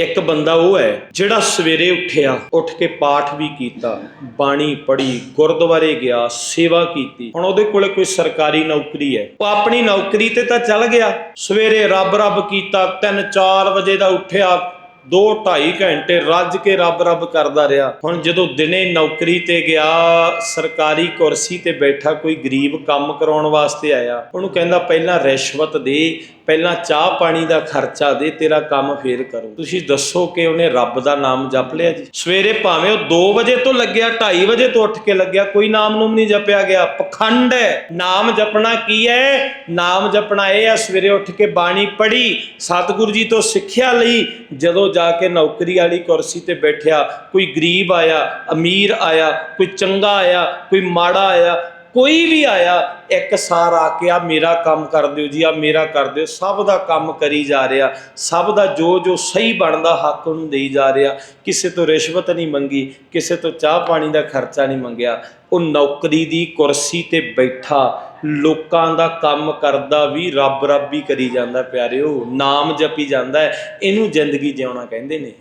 ਇੱਕ ਬੰਦਾ ਉਹ ਹੈ ਜਿਹੜਾ ਸਵੇਰੇ ਉੱਠਿਆ, ਉੱਠ ਕੇ ਪਾਠ ਵੀ ਕੀਤਾ, ਬਾਣੀ ਪੜ੍ਹੀ, ਗੁਰਦੁਆਰੇ ਗਿਆ, ਸੇਵਾ ਕੀਤੀ। ਹੁਣ ਉਹਦੇ ਕੋਲੇ ਕੋਈ ਸਰਕਾਰੀ ਨੌਕਰੀ ਹੈ। ਉਹ ਆਪਣੀ ਨੌਕਰੀ ਤੇ ਤਾਂ ਚੱਲ ਗਿਆ। ਸਵੇਰੇ ਰੱਬ ਰੱਬ ਕੀਤਾ 3-4 ਵਜੇ ਦਾ ਉੱਠਿਆ ਦੋ 2.5 ਘੰਟੇ ਰੱਜ ਕੇ ਰੱਬ ਰੱਬ ਕਰਦਾ ਰਿਹਾ। ਹੁਣ ਜਦੋਂ ਦਿਨੇ ਨੌਕਰੀ ਤੇ ਗਿਆ, ਸਰਕਾਰੀ ਕੁਰਸੀ ਤੇ ਬੈਠਾ, ਕੋਈ ਗਰੀਬ ਕੰਮ ਕਰਾਉਣ ਵਾਸਤੇ ਆਇਆ, ਉਹਨੂੰ ਕਹਿੰਦਾ, ਪਹਿਲਾਂ ਰਿਸ਼ਵਤ ਦੇ, ਪਹਿਲਾਂ ਚਾਹ ਪਾਣੀ ਦਾ ਖਰਚਾ ਦੇ, ਤੇਰਾ ਕੰਮ ਫੇਰ ਕਰੂ। ਤੁਸੀਂ ਦੱਸੋ ਕਿ ਉਹਨੇ ਰੱਬ ਦਾ ਨਾਮ ਜਪ ਲਿਆ ਜੀ। ਸਵੇਰੇ ਭਾਵੇਂ ਉਹ 2 ਵਜੇ ਤੋਂ ਲੱਗਿਆ 2:30 ਵਜੇ ਤੋਂ ਉੱਠ ਕੇ ਲੱਗਿਆ, ਕੋਈ ਨਾਮ ਨੂੰ ਨਹੀਂ ਜਪਿਆ ਗਿਆ। ਪਖੰਡ ਹੈ। ਨਾਮ ਜਪਣਾ ਕੀ ਹੈ? ਨਾਮ ਜਪਣਾ ਇਹ ਹੈ, ਸਵੇਰੇ ਉੱਠ ਕੇ ਬਾਣੀ ਪੜ੍ਹੀ, ਸਤਿਗੁਰੂ ਜੀ ਤੋਂ ਸਿੱਖਿਆ ਲਈ, ਜਦੋਂ ਜਾ ਕੇ ਨੌਕਰੀ ਵਾਲੀ ਕੁਰਸੀ ਤੇ ਬੈਠਿਆ, ਕੋਈ ਗਰੀਬ ਆਇਆ, ਅਮੀਰ ਆਇਆ, ਕੋਈ ਚੰਗਾ ਆਇਆ, ਕੋਈ ਮਾੜਾ ਆਇਆ, ਕੋਈ ਵੀ ਆਇਆ, ਇੱਕ ਸਾਰ ਆ ਕੇ ਆ ਮੇਰਾ ਕੰਮ ਕਰ ਦਿਓ ਜੀ, ਆ ਮੇਰਾ ਕਰ ਦਿਓ, ਸਭ ਦਾ ਕੰਮ ਕਰੀ ਜਾ ਰਿਹਾ, ਸਭ ਦਾ ਜੋ ਜੋ ਸਹੀ ਬਣਦਾ ਹੱਕ ਉਹਨੂੰ ਦੇਈ ਜਾ ਰਿਹਾ, ਕਿਸੇ ਤੋਂ ਰਿਸ਼ਵਤ ਨਹੀਂ ਮੰਗੀ, ਕਿਸੇ ਤੋਂ ਚਾਹ ਪਾਣੀ ਦਾ ਖਰਚਾ ਨਹੀਂ ਮੰਗਿਆ, ਉਹ ਨੌਕਰੀ ਦੀ ਕੁਰਸੀ ਤੇ ਬੈਠਾ ਲੋਕਾਂ ਦਾ ਕੰਮ ਕਰਦਾ ਵੀ ਰੱਬ ਰੱਬ ਹੀ ਕਰੀ ਜਾਂਦਾ, ਪਿਆਰਿਓ। ਨਾਮ ਜਪੀ ਜਾਂਦਾ ਇਹਨੂੰ ਜ਼ਿੰਦਗੀ ਜਿਉਣਾ ਕਹਿੰਦੇ ਨੇ।